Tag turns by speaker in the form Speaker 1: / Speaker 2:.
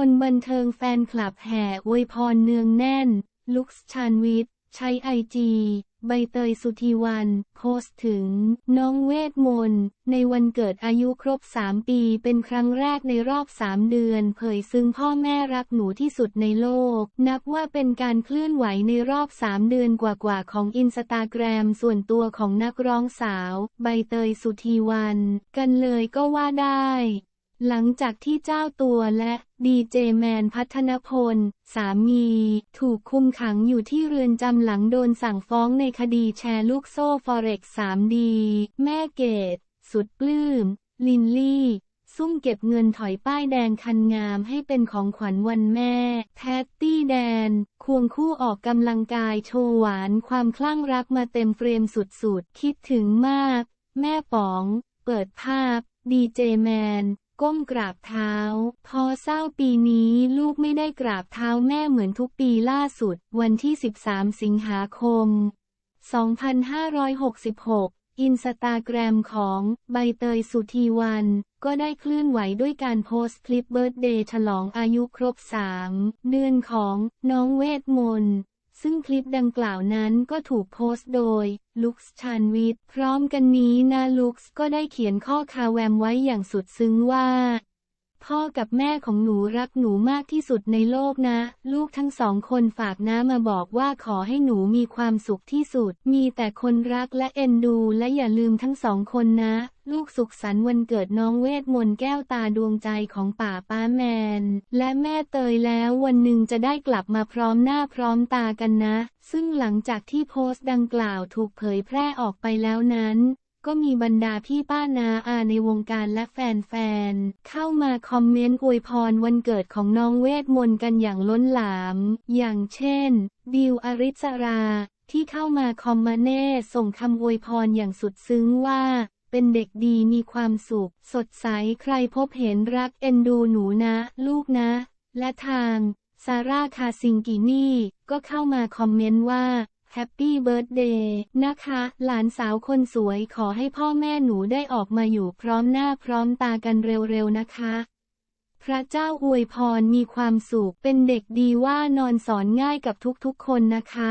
Speaker 1: คนบันเทิงแฟนคลับแห่อวยพรเนืองแน่น ลุคชานวิทย์ ใช้ไอจีใบเตยสุธีวัน โพสต์ถึง น้องเวทมนต์ในวันเกิดอายุครบ 3 ปีเป็นครั้งแรกในรอบ 3 เดือน เผยซึ่งพ่อแม่รักหนูที่สุดในโลก นับว่าเป็นการเคลื่อนไหวในรอบ 3 เดือนกว่าๆของอินสตาแกรมส่วนตัวของนักร้องสาว ใบเตยสุธีวัน กันเลยก็ว่าได้ หลังจากที่เจ้าตัวและดีเจแมนพัฒนพล สามี ถูกคุมขังอยู่ที่เรือนจำหลังโดนสั่งฟ้องในคดีแชร์ลูกโซ่ฟอเร็ก 3D แม่เกดสุดปลื้ม ลินลี่ ซุ่มเก็บเงินถอยป้ายแดงคันงามให้เป็นของขวัญวันแม่แพตตี้แดน ควงคู่ออกกำลังกายโชว์หวานความคลั่งรักมาเต็มเฟรมสุดๆ คิดถึงมาก แม่ป๋อง เปิดภาพ ดีเจแมน ก้มกราบเท้า พอเศร้าปีนี้ลูกไม่ได้กราบเท้าแม่เหมือนทุกปีล่าสุด วันที่ 13 สิงหาคม 2566 อินสตาแกรมของใบเตยสุธีวัน ก็ได้เคลื่อนไหวด้วยการโพสต์คลิปเบิร์ตเดย์ฉลองอายุครบ 3 เดือนของน้องเวทมนต์ ซึ่งคลิปดังกล่าวนั้นก็ถูกโพสต์โดย ลุคส์ชานวิทย์พร้อมกันนี้นะลุคส์ก็ได้เขียนข้อคาแวมไว้อย่างสุดซึ้งว่า พ่อกับแม่ของหนูรักหนูมากที่สุดในโลกนะ ลูกทั้งสองคนฝากน้ามาบอกว่าขอให้หนูมีความสุขที่สุด มีแต่คนรักและเอ็นดู และอย่าลืมทั้งสองคนนะ ลูกสุขสันต์วันเกิดน้องเวทมนต์แก้วตาดวงใจของป่าป้าแมน และแม่เตยแล้ววันหนึ่งจะได้กลับมาพร้อมหน้าพร้อมตากันนะ ซึ่งหลังจากที่โพสต์ดังกล่าวถูกเผยแพร่ออกไปแล้วนั้น ก็มีบรรดาพี่ป้านาอาในวงการและแฟนๆ เข้ามาคอมเมนต์อวยพรวันเกิดของน้องเวทมนต์กันอย่างล้นหลาม อย่างเช่นดิวอริสรา ที่เข้ามาคอมมาเน่ส่งคำอวยพรอย่างสุดซึ้งว่าเป็นเด็กดีมีความสุข สดใสใครพบเห็นรักเอ็นดูหนูนะ ลูกนะ และทาง ซาร่าคาซิงกินี่ ก็เข้ามาคอมเมนต์ว่า แฮปปี้เบิร์ดเดย์นะคะ หลานสาวคนสวยขอให้พ่อแม่หนูได้ออกมาอยู่พร้อมหน้าพร้อมตากันเร็วๆนะคะ พระเจ้าอวยพรมีความสุขเป็นเด็กดีว่านอนสอนง่ายกับทุกๆคนนะคะ